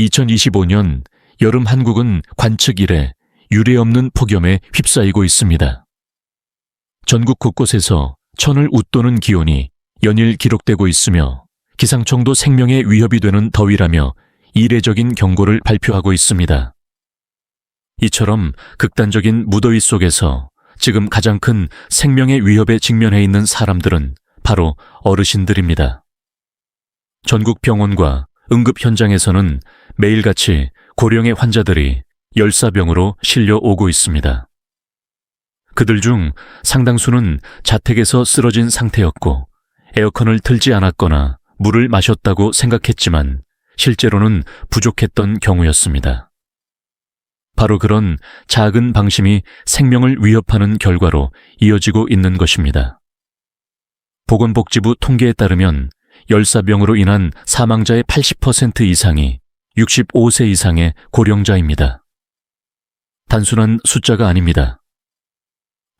2025년 여름 한국은 관측 이래 유례 없는 폭염에 휩싸이고 있습니다. 전국 곳곳에서 천을 웃도는 기온이 연일 기록되고 있으며 기상청도 생명의 위협이 되는 더위라며 이례적인 경고를 발표하고 있습니다. 이처럼 극단적인 무더위 속에서 지금 가장 큰 생명의 위협에 직면해 있는 사람들은 바로 어르신들입니다. 전국 병원과 응급 현장에서는 매일같이 고령의 환자들이 열사병으로 실려 오고 있습니다. 그들 중 상당수는 자택에서 쓰러진 상태였고 에어컨을 틀지 않았거나 물을 마셨다고 생각했지만 실제로는 부족했던 경우였습니다. 바로 그런 작은 방심이 생명을 위협하는 결과로 이어지고 있는 것입니다. 보건복지부 통계에 따르면 열사병으로 인한 사망자의 80% 이상이 65세 이상의 고령자입니다. 단순한 숫자가 아닙니다.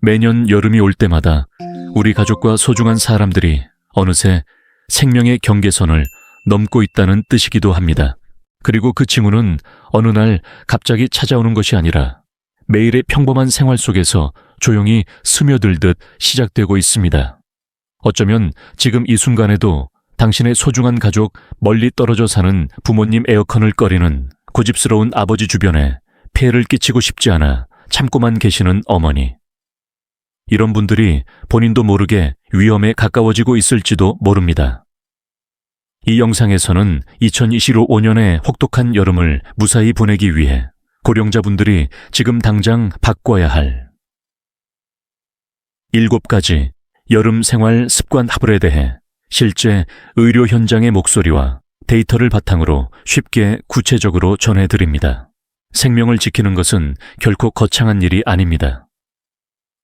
매년 여름이 올 때마다 우리 가족과 소중한 사람들이 어느새 생명의 경계선을 넘고 있다는 뜻이기도 합니다. 그리고 그 징후는 어느 날 갑자기 찾아오는 것이 아니라 매일의 평범한 생활 속에서 조용히 스며들듯 시작되고 있습니다. 어쩌면 지금 이 순간에도 당신의 소중한 가족 멀리 떨어져 사는 부모님 에어컨을 꺼리는 고집스러운 아버지 주변에 폐해를 끼치고 싶지 않아 참고만 계시는 어머니. 이런 분들이 본인도 모르게 위험에 가까워지고 있을지도 모릅니다. 이 영상에서는 2025년의 혹독한 여름을 무사히 보내기 위해 고령자분들이 지금 당장 바꿔야 할 일곱 가지 여름 생활 습관 합을에 대해 실제 의료 현장의 목소리와 데이터를 바탕으로 쉽게 구체적으로 전해드립니다. 생명을 지키는 것은 결코 거창한 일이 아닙니다.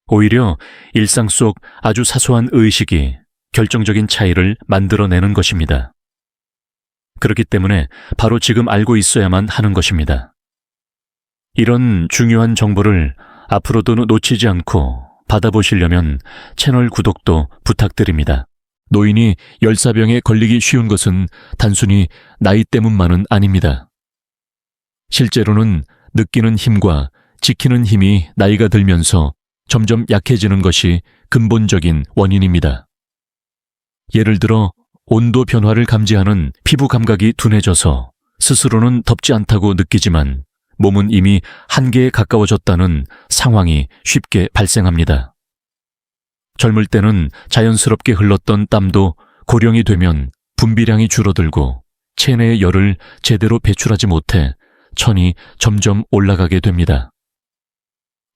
오히려 일상 속 아주 사소한 의식이 결정적인 차이를 만들어내는 것입니다. 그렇기 때문에 바로 지금 알고 있어야만 하는 것입니다. 이런 중요한 정보를 앞으로도 놓치지 않고 받아보시려면 채널 구독도 부탁드립니다. 노인이 열사병에 걸리기 쉬운 것은 단순히 나이 때문만은 아닙니다. 실제로는 느끼는 힘과 지키는 힘이 나이가 들면서 점점 약해지는 것이 근본적인 원인입니다. 예를 들어 온도 변화를 감지하는 피부 감각이 둔해져서 스스로는 덥지 않다고 느끼지만 몸은 이미 한계에 가까워졌다는 상황이 쉽게 발생합니다. 젊을 때는 자연스럽게 흘렀던 땀도 고령이 되면 분비량이 줄어들고 체내의 열을 제대로 배출하지 못해 천이 점점 올라가게 됩니다.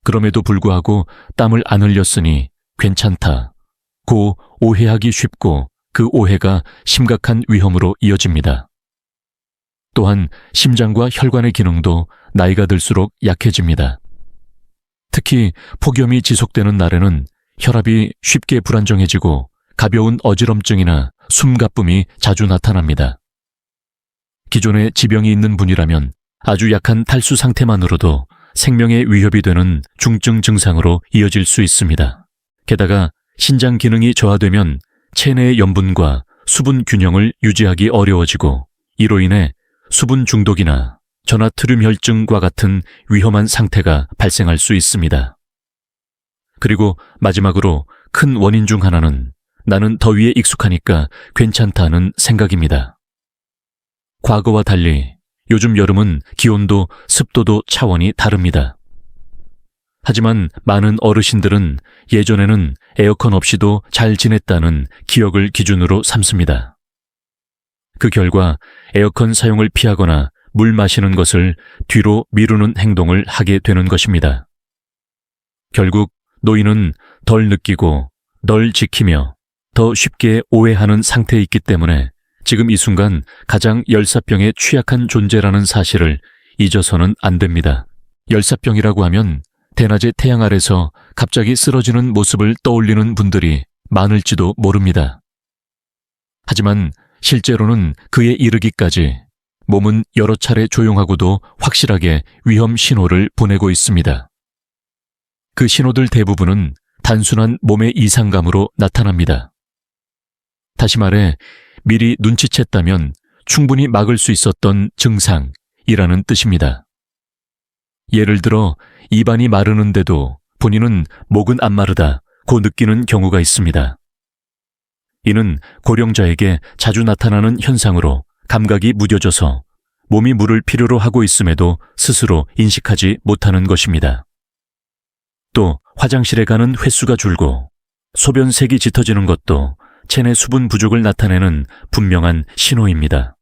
그럼에도 불구하고 땀을 안 흘렸으니 괜찮다. 고 오해하기 쉽고 그 오해가 심각한 위험으로 이어집니다. 또한 심장과 혈관의 기능도 나이가 들수록 약해집니다. 특히 폭염이 지속되는 날에는 혈압이 쉽게 불안정해지고 가벼운 어지럼증이나 숨가쁨이 자주 나타납니다. 기존에 지병이 있는 분이라면 아주 약한 탈수 상태만으로도 생명에 위협이 되는 중증 증상으로 이어질 수 있습니다. 게다가 신장 기능이 저하되면 체내의 염분과 수분 균형을 유지하기 어려워지고 이로 인해 수분 중독이나 전하트륨 혈증과 같은 위험한 상태가 발생할 수 있습니다. 그리고 마지막으로 큰 원인 중 하나는 나는 더위에 익숙하니까 괜찮다는 생각입니다. 과거와 달리 요즘 여름은 기온도 습도도 차원이 다릅니다. 하지만 많은 어르신들은 예전에는 에어컨 없이도 잘 지냈다는 기억을 기준으로 삼습니다. 그 결과 에어컨 사용을 피하거나 물 마시는 것을 뒤로 미루는 행동을 하게 되는 것입니다. 결국 노인은 덜 느끼고 덜 지키며 더 쉽게 오해하는 상태에 있기 때문에 지금 이 순간 가장 열사병에 취약한 존재라는 사실을 잊어서는 안 됩니다. 열사병이라고 하면 대낮에 태양 아래서 갑자기 쓰러지는 모습을 떠올리는 분들이 많을지도 모릅니다. 하지만 실제로는 그에 이르기까지 몸은 여러 차례 조용하고도 확실하게 위험 신호를 보내고 있습니다. 그 신호들 대부분은 단순한 몸의 이상감으로 나타납니다. 다시 말해, 미리 눈치챘다면 충분히 막을 수 있었던 증상, 이라는 뜻입니다. 예를 들어 입안이 마르는데도 본인은 목은 안 마르다 고 느끼는 경우가 있습니다. 이는 고령자에게 자주 나타나는 현상으로 감각이 무뎌져서 몸이 물을 필요로 하고 있음에도 스스로 인식하지 못하는 것입니다. 또 화장실에 가는 횟수가 줄고 소변색이 짙어지는 것도 체내 수분 부족을 나타내는 분명한 신호입니다.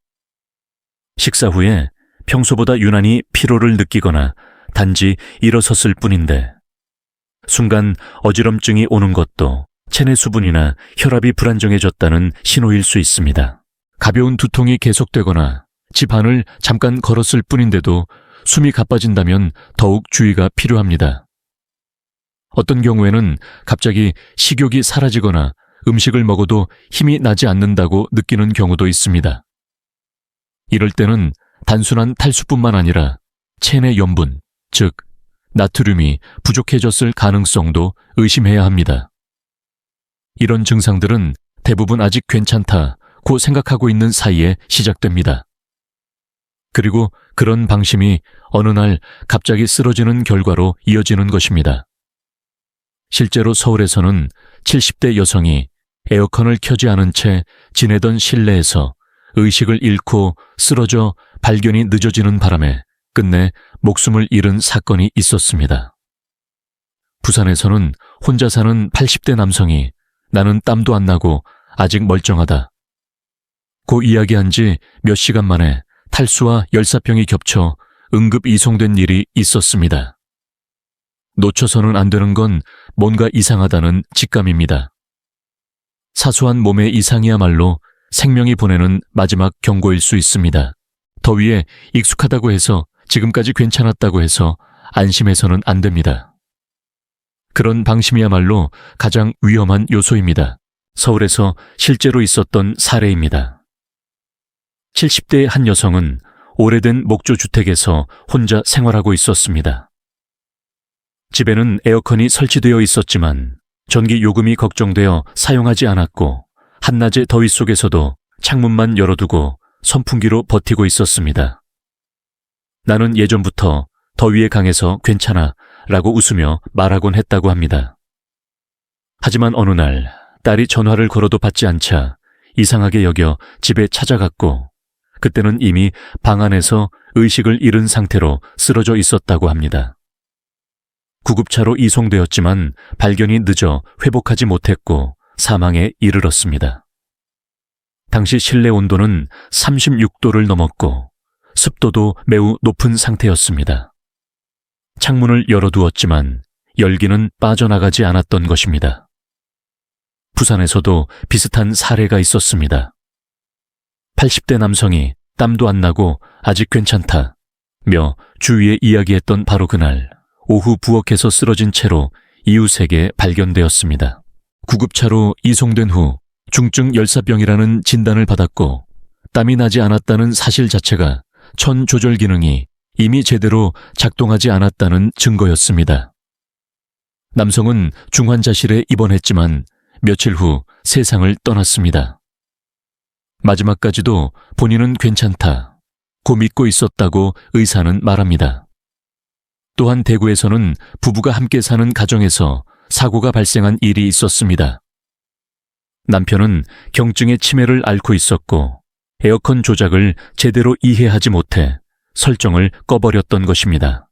식사 후에 평소보다 유난히 피로를 느끼거나 단지 일어섰을 뿐인데 순간 어지럼증이 오는 것도 체내 수분이나 혈압이 불안정해졌다는 신호일 수 있습니다. 가벼운 두통이 계속되거나 집 안을 잠깐 걸었을 뿐인데도 숨이 가빠진다면 더욱 주의가 필요합니다. 어떤 경우에는 갑자기 식욕이 사라지거나 음식을 먹어도 힘이 나지 않는다고 느끼는 경우도 있습니다. 이럴 때는 단순한 탈수뿐만 아니라 체내 염분, 즉 나트륨이 부족해졌을 가능성도 의심해야 합니다. 이런 증상들은 대부분 아직 괜찮다고 생각하고 있는 사이에 시작됩니다. 그리고 그런 방심이 어느 날 갑자기 쓰러지는 결과로 이어지는 것입니다. 실제로 서울에서는 70대 여성이 에어컨을 켜지 않은 채 지내던 실내에서 의식을 잃고 쓰러져 발견이 늦어지는 바람에 끝내 목숨을 잃은 사건이 있었습니다. 부산에서는 혼자 사는 80대 남성이 나는 땀도 안 나고 아직 멀쩡하다. 고 이야기한 지 몇 시간 만에 탈수와 열사병이 겹쳐 응급 이송된 일이 있었습니다. 놓쳐서는 안 되는 건 뭔가 이상하다는 직감입니다. 사소한 몸의 이상이야말로 생명이 보내는 마지막 경고일 수 있습니다. 더위에 익숙하다고 해서 지금까지 괜찮았다고 해서 안심해서는 안 됩니다. 그런 방심이야말로 가장 위험한 요소입니다. 서울에서 실제로 있었던 사례입니다. 70대의 한 여성은 오래된 목조 주택에서 혼자 생활하고 있었습니다. 집에는 에어컨이 설치되어 있었지만 전기 요금이 걱정되어 사용하지 않았고 한낮의 더위 속에서도 창문만 열어두고 선풍기로 버티고 있었습니다. 나는 예전부터 더위에 강해서 괜찮아 라고 웃으며 말하곤 했다고 합니다. 하지만 어느 날 딸이 전화를 걸어도 받지 않자 이상하게 여겨 집에 찾아갔고 그때는 이미 방 안에서 의식을 잃은 상태로 쓰러져 있었다고 합니다. 구급차로 이송되었지만 발견이 늦어 회복하지 못했고 사망에 이르렀습니다. 당시 실내 온도는 36도를 넘었고 습도도 매우 높은 상태였습니다. 창문을 열어두었지만 열기는 빠져나가지 않았던 것입니다. 부산에서도 비슷한 사례가 있었습니다. 80대 남성이 땀도 안 나고 아직 괜찮다 며 주위에 이야기했던 바로 그날 오후 부엌에서 쓰러진 채로 이웃에게 발견되었습니다. 구급차로 이송된 후 중증 열사병이라는 진단을 받았고 땀이 나지 않았다는 사실 자체가 천 조절 기능이 이미 제대로 작동하지 않았다는 증거였습니다. 남성은 중환자실에 입원했지만 며칠 후 세상을 떠났습니다. 마지막까지도 본인은 괜찮다, 고 믿고 있었다고 의사는 말합니다. 또한 대구에서는 부부가 함께 사는 가정에서 사고가 발생한 일이 있었습니다. 남편은 경증의 치매를 앓고 있었고 에어컨 조작을 제대로 이해하지 못해 설정을 꺼버렸던 것입니다.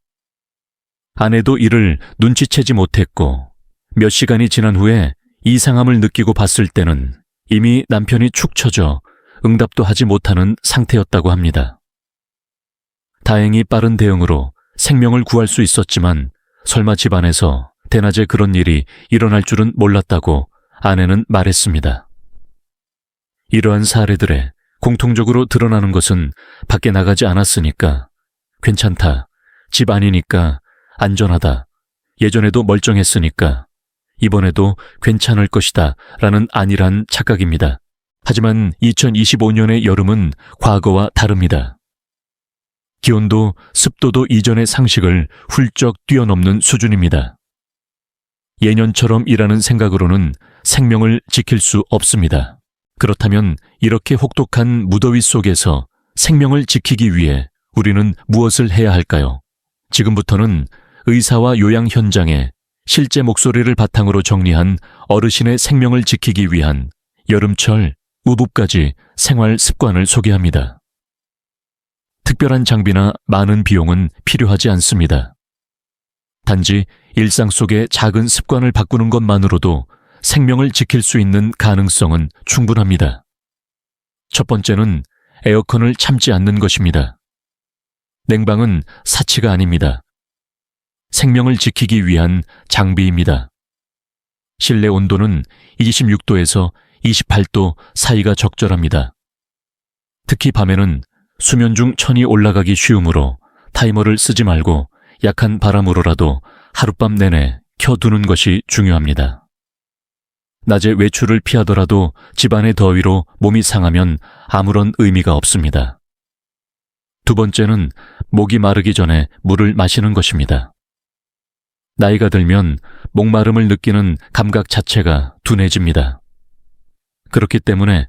아내도 이를 눈치채지 못했고 몇 시간이 지난 후에 이상함을 느끼고 봤을 때는 이미 남편이 축 처져 응답도 하지 못하는 상태였다고 합니다. 다행히 빠른 대응으로 생명을 구할 수 있었지만 설마 집안에서 대낮에 그런 일이 일어날 줄은 몰랐다고 아내는 말했습니다. 이러한 사례들에 공통적으로 드러나는 것은 밖에 나가지 않았으니까 괜찮다. 집 안이니까 안전하다. 예전에도 멀쩡했으니까 이번에도 괜찮을 것이다. 라는 안일한 착각입니다. 하지만 2025년의 여름은 과거와 다릅니다. 기온도 습도도 이전의 상식을 훌쩍 뛰어넘는 수준입니다. 예년처럼 일하는 생각으로는 생명을 지킬 수 없습니다. 그렇다면 이렇게 혹독한 무더위 속에서 생명을 지키기 위해 우리는 무엇을 해야 할까요? 지금부터는 의사와 요양 현장에 실제 목소리를 바탕으로 정리한 어르신의 생명을 지키기 위한 여름철 우붓까지 생활 습관을 소개합니다. 특별한 장비나 많은 비용은 필요하지 않습니다. 단지 일상 속의 작은 습관을 바꾸는 것만으로도 생명을 지킬 수 있는 가능성은 충분합니다. 첫 번째는 에어컨을 참지 않는 것입니다. 냉방은 사치가 아닙니다. 생명을 지키기 위한 장비입니다. 실내 온도는 26도에서 28도 사이가 적절합니다. 특히 밤에는 수면 중 천이 올라가기 쉬우므로 타이머를 쓰지 말고 약한 바람으로라도 하룻밤 내내 켜두는 것이 중요합니다. 낮에 외출을 피하더라도 집안의 더위로 몸이 상하면 아무런 의미가 없습니다. 두 번째는 목이 마르기 전에 물을 마시는 것입니다. 나이가 들면 목마름을 느끼는 감각 자체가 둔해집니다. 그렇기 때문에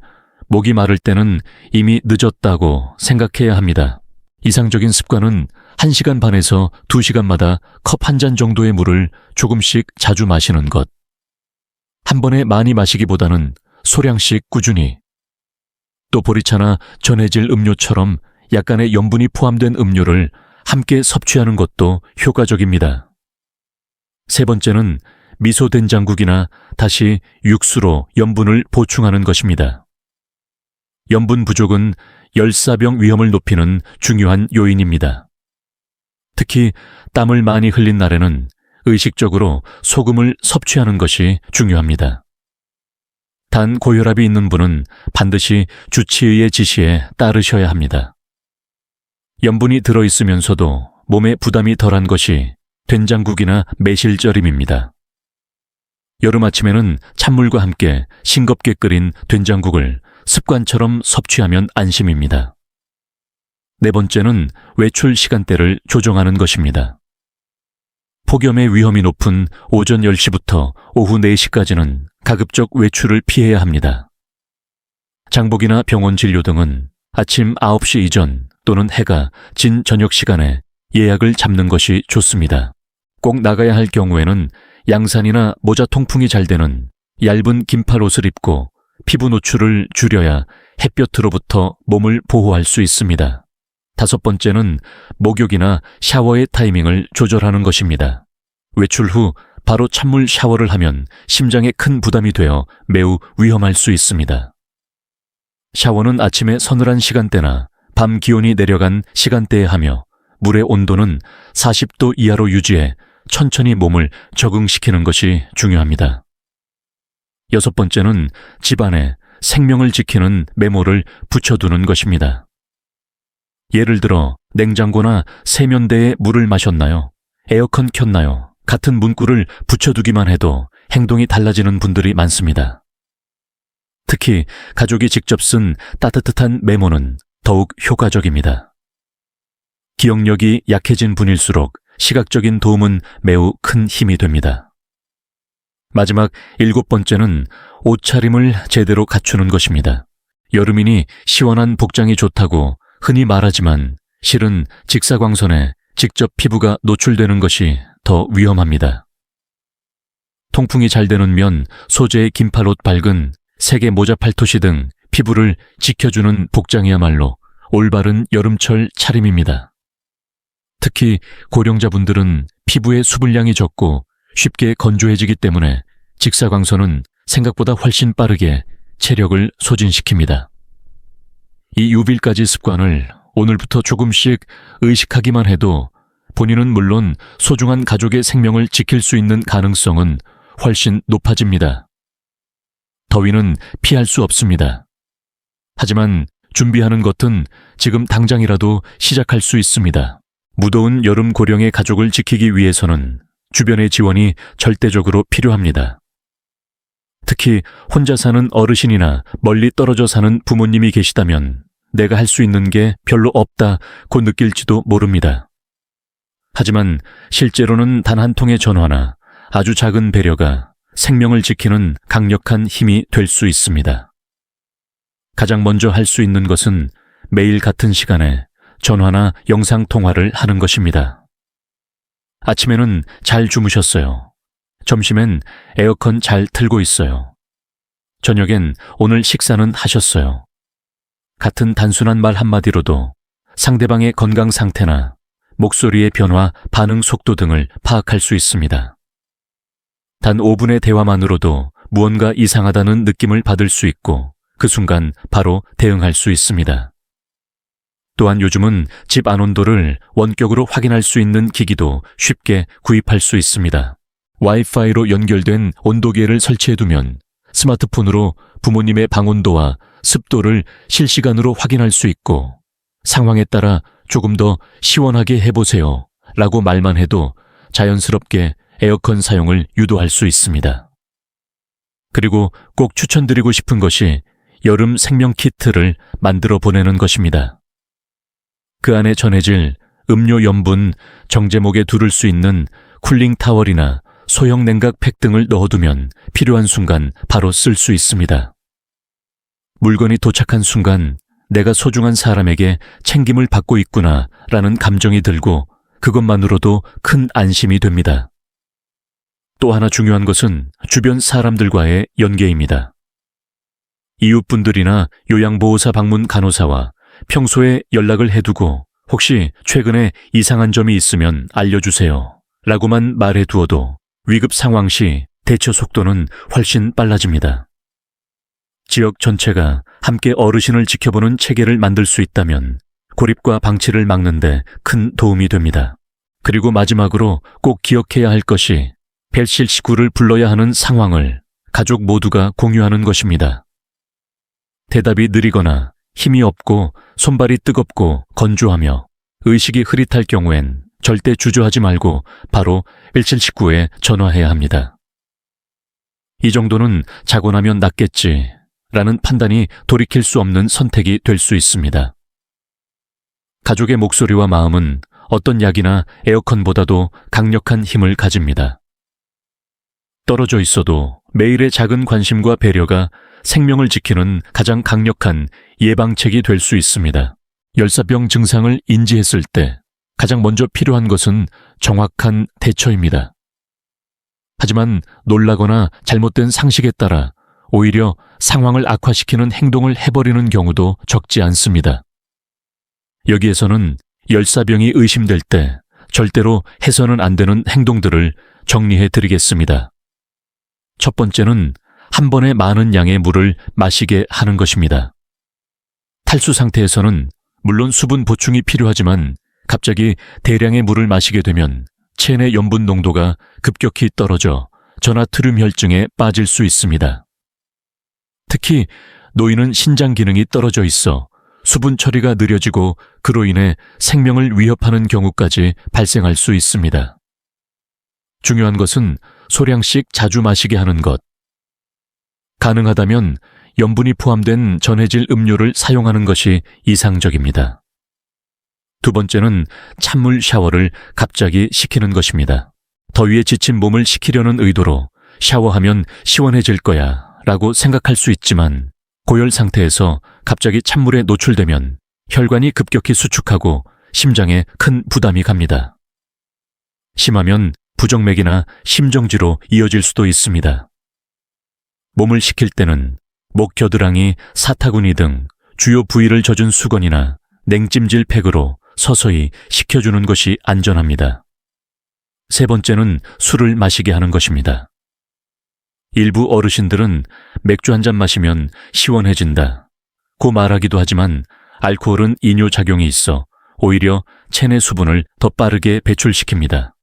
목이 마를 때는 이미 늦었다고 생각해야 합니다. 이상적인 습관은 1시간 반에서 2시간마다 컵 한 잔 정도의 물을 조금씩 자주 마시는 것. 한 번에 많이 마시기보다는 소량씩 꾸준히. 또 보리차나 전해질 음료처럼 약간의 염분이 포함된 음료를 함께 섭취하는 것도 효과적입니다. 세 번째는 미소 된장국이나 다시 육수로 염분을 보충하는 것입니다. 염분 부족은 열사병 위험을 높이는 중요한 요인입니다. 특히 땀을 많이 흘린 날에는 의식적으로 소금을 섭취하는 것이 중요합니다. 단 고혈압이 있는 분은 반드시 주치의의 지시에 따르셔야 합니다. 염분이 들어있으면서도 몸에 부담이 덜한 것이 된장국이나 매실절임입니다. 여름 아침에는 찬물과 함께 싱겁게 끓인 된장국을 습관처럼 섭취하면 안심입니다. 네 번째는 외출 시간대를 조정하는 것입니다. 폭염의 위험이 높은 오전 10시부터 오후 4시까지는 가급적 외출을 피해야 합니다. 장복이나 병원 진료 등은 아침 9시 이전 또는 해가 진 저녁 시간에 예약을 잡는 것이 좋습니다. 꼭 나가야 할 경우에는 양산이나 모자 통풍이 잘 되는 얇은 긴팔 옷을 입고 피부 노출을 줄여야 햇볕으로부터 몸을 보호할 수 있습니다. 다섯 번째는 목욕이나 샤워의 타이밍을 조절하는 것입니다. 외출 후 바로 찬물 샤워를 하면 심장에 큰 부담이 되어 매우 위험할 수 있습니다. 샤워는 아침에 서늘한 시간대나 밤 기온이 내려간 시간대에 하며 물의 온도는 40도 이하로 유지해 천천히 몸을 적응시키는 것이 중요합니다. 여섯 번째는 집안에 생명을 지키는 메모를 붙여두는 것입니다. 예를 들어 냉장고나 세면대에 물을 마셨나요? 에어컨 켰나요? 같은 문구를 붙여두기만 해도 행동이 달라지는 분들이 많습니다. 특히 가족이 직접 쓴 따뜻한 메모는 더욱 효과적입니다. 기억력이 약해진 분일수록 시각적인 도움은 매우 큰 힘이 됩니다. 마지막 일곱 번째는 옷차림을 제대로 갖추는 것입니다. 여름이니 시원한 복장이 좋다고 흔히 말하지만 실은 직사광선에 직접 피부가 노출되는 것이 더 위험합니다. 통풍이 잘 되는 면, 소재의 긴팔옷 밝은 세계 모자 팔토시 등 피부를 지켜주는 복장이야말로 올바른 여름철 차림입니다. 특히 고령자분들은 피부의 수분량이 적고 쉽게 건조해지기 때문에 직사광선은 생각보다 훨씬 빠르게 체력을 소진시킵니다. 이 유빌까지 습관을 오늘부터 조금씩 의식하기만 해도 본인은 물론 소중한 가족의 생명을 지킬 수 있는 가능성은 훨씬 높아집니다. 더위는 피할 수 없습니다. 하지만 준비하는 것은 지금 당장이라도 시작할 수 있습니다. 무더운 여름 고령의 가족을 지키기 위해서는 주변의 지원이 절대적으로 필요합니다. 특히 혼자 사는 어르신이나 멀리 떨어져 사는 부모님이 계시다면 내가 할 수 있는 게 별로 없다 고 느낄지도 모릅니다. 하지만 실제로는 단 한 통의 전화나 아주 작은 배려가 생명을 지키는 강력한 힘이 될 수 있습니다. 가장 먼저 할 수 있는 것은 매일 같은 시간에 전화나 영상 통화를 하는 것입니다. 아침에는 잘 주무셨어요. 점심엔 에어컨 잘 틀고 있어요. 저녁엔 오늘 식사는 하셨어요. 같은 단순한 말 한마디로도 상대방의 건강 상태나 목소리의 변화, 반응 속도 등을 파악할 수 있습니다. 단 5분의 대화만으로도 무언가 이상하다는 느낌을 받을 수 있고 그 순간 바로 대응할 수 있습니다. 또한 요즘은 집 안온도를 원격으로 확인할 수 있는 기기도 쉽게 구입할 수 있습니다. 와이파이로 연결된 온도계를 설치해두면 스마트폰으로 부모님의 방온도와 습도를 실시간으로 확인할 수 있고 상황에 따라 조금 더 시원하게 해보세요 라고 말만 해도 자연스럽게 에어컨 사용을 유도할 수 있습니다. 그리고 꼭 추천드리고 싶은 것이 여름 생명 키트를 만들어 보내는 것입니다. 그 안에 전해질 음료 염분, 정제목에 두를 수 있는 쿨링 타월이나 소형 냉각 팩 등을 넣어두면 필요한 순간 바로 쓸 수 있습니다. 물건이 도착한 순간 내가 소중한 사람에게 챙김을 받고 있구나 라는 감정이 들고 그것만으로도 큰 안심이 됩니다. 또 하나 중요한 것은 주변 사람들과의 연계입니다. 이웃분들이나 요양보호사 방문 간호사와 평소에 연락을 해두고 혹시 최근에 이상한 점이 있으면 알려주세요. 라고만 말해두어도 위급 상황 시 대처 속도는 훨씬 빨라집니다. 지역 전체가 함께 어르신을 지켜보는 체계를 만들 수 있다면 고립과 방치를 막는데 큰 도움이 됩니다. 그리고 마지막으로 꼭 기억해야 할 것이 벨실 식구를 불러야 하는 상황을 가족 모두가 공유하는 것입니다. 대답이 느리거나 힘이 없고 손발이 뜨겁고 건조하며 의식이 흐릿할 경우엔 절대 주저하지 말고 바로 1719에 전화해야 합니다. 이 정도는 자고 나면 낫겠지 라는 판단이 돌이킬 수 없는 선택이 될 수 있습니다. 가족의 목소리와 마음은 어떤 약이나 에어컨보다도 강력한 힘을 가집니다. 떨어져 있어도 매일의 작은 관심과 배려가 생명을 지키는 가장 강력한 예방책이 될 수 있습니다. 열사병 증상을 인지했을 때 가장 먼저 필요한 것은 정확한 대처입니다. 하지만 놀라거나 잘못된 상식에 따라 오히려 상황을 악화시키는 행동을 해버리는 경우도 적지 않습니다. 여기에서는 열사병이 의심될 때 절대로 해서는 안 되는 행동들을 정리해 드리겠습니다. 첫 번째는 한 번에 많은 양의 물을 마시게 하는 것입니다. 탈수 상태에서는 물론 수분 보충이 필요하지만 갑자기 대량의 물을 마시게 되면 체내 염분 농도가 급격히 떨어져 전하트륨 혈증에 빠질 수 있습니다. 특히 노인은 신장 기능이 떨어져 있어 수분 처리가 느려지고 그로 인해 생명을 위협하는 경우까지 발생할 수 있습니다. 중요한 것은 소량씩 자주 마시게 하는 것. 가능하다면 염분이 포함된 전해질 음료를 사용하는 것이 이상적입니다. 두 번째는 찬물 샤워를 갑자기 시키는 것입니다. 더위에 지친 몸을 식히려는 의도로 샤워하면 시원해질 거야 라고 생각할 수 있지만 고열 상태에서 갑자기 찬물에 노출되면 혈관이 급격히 수축하고 심장에 큰 부담이 갑니다. 심하면 부정맥이나 심정지로 이어질 수도 있습니다. 몸을 식힐 때는 목 겨드랑이, 사타구니 등 주요 부위를 젖은 수건이나 냉찜질 팩으로 서서히 식혀주는 것이 안전합니다. 세 번째는 술을 마시게 하는 것입니다. 일부 어르신들은 맥주 한 잔 마시면 시원해진다. 고 말하기도 하지만 알코올은 이뇨 작용이 있어 오히려 체내 수분을 더 빠르게 배출시킵니다.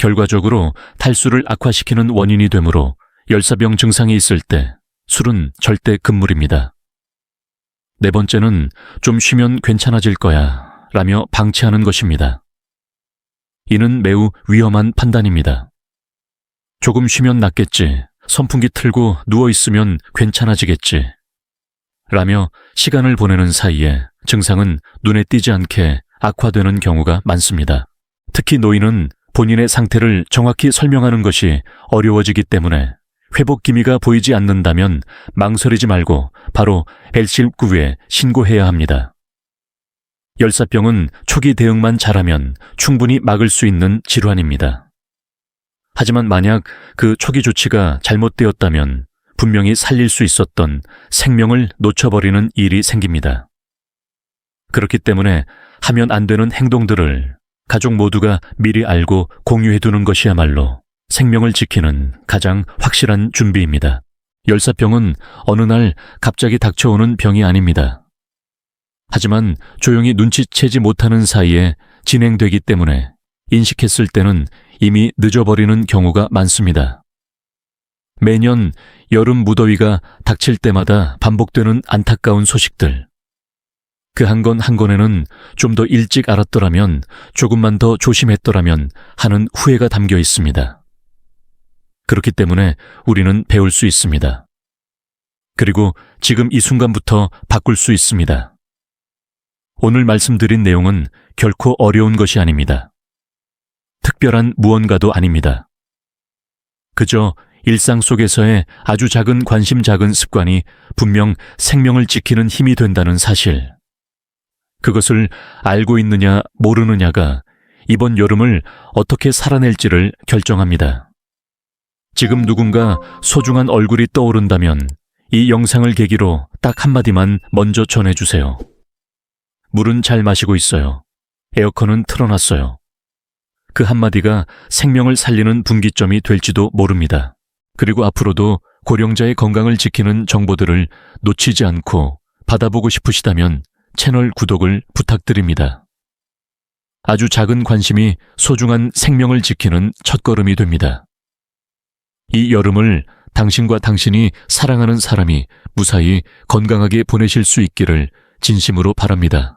결과적으로 탈수를 악화시키는 원인이 되므로 열사병 증상이 있을 때 술은 절대 금물입니다. 네 번째는 좀 쉬면 괜찮아질 거야 라며 방치하는 것입니다. 이는 매우 위험한 판단입니다. 조금 쉬면 낫겠지. 선풍기 틀고 누워있으면 괜찮아지겠지. 라며 시간을 보내는 사이에 증상은 눈에 띄지 않게 악화되는 경우가 많습니다. 특히 노인은 본인의 상태를 정확히 설명하는 것이 어려워지기 때문에 회복 기미가 보이지 않는다면 망설이지 말고 바로 L19에 신고해야 합니다. 열사병은 초기 대응만 잘하면 충분히 막을 수 있는 질환입니다. 하지만 만약 그 초기 조치가 잘못되었다면 분명히 살릴 수 있었던 생명을 놓쳐버리는 일이 생깁니다. 그렇기 때문에 하면 안 되는 행동들을 가족 모두가 미리 알고 공유해 두는 것이야말로 생명을 지키는 가장 확실한 준비입니다. 열사병은 어느 날 갑자기 닥쳐오는 병이 아닙니다. 하지만 조용히 눈치채지 못하는 사이에 진행되기 때문에 인식했을 때는 이미 늦어버리는 경우가 많습니다. 매년 여름 무더위가 닥칠 때마다 반복되는 안타까운 소식들. 그 한 건한 건에는 좀 더 일찍 알았더라면, 조금만 더 조심했더라면 하는 후회가 담겨 있습니다. 그렇기 때문에 우리는 배울 수 있습니다. 그리고 지금 이 순간부터 바꿀 수 있습니다. 오늘 말씀드린 내용은 결코 어려운 것이 아닙니다. 특별한 무언가도 아닙니다. 그저 일상 속에서의 아주 작은 관심 작은 습관이 분명 생명을 지키는 힘이 된다는 사실. 그것을 알고 있느냐 모르느냐가 이번 여름을 어떻게 살아낼지를 결정합니다. 지금 누군가 소중한 얼굴이 떠오른다면 이 영상을 계기로 딱 한마디만 먼저 전해주세요. 물은 잘 마시고 있어요. 에어컨은 틀어놨어요. 그 한마디가 생명을 살리는 분기점이 될지도 모릅니다. 그리고 앞으로도 고령자의 건강을 지키는 정보들을 놓치지 않고 받아보고 싶으시다면 채널 구독을 부탁드립니다. 아주 작은 관심이 소중한 생명을 지키는 첫걸음이 됩니다. 이 여름을 당신과 당신이 사랑하는 사람이 무사히 건강하게 보내실 수 있기를 진심으로 바랍니다.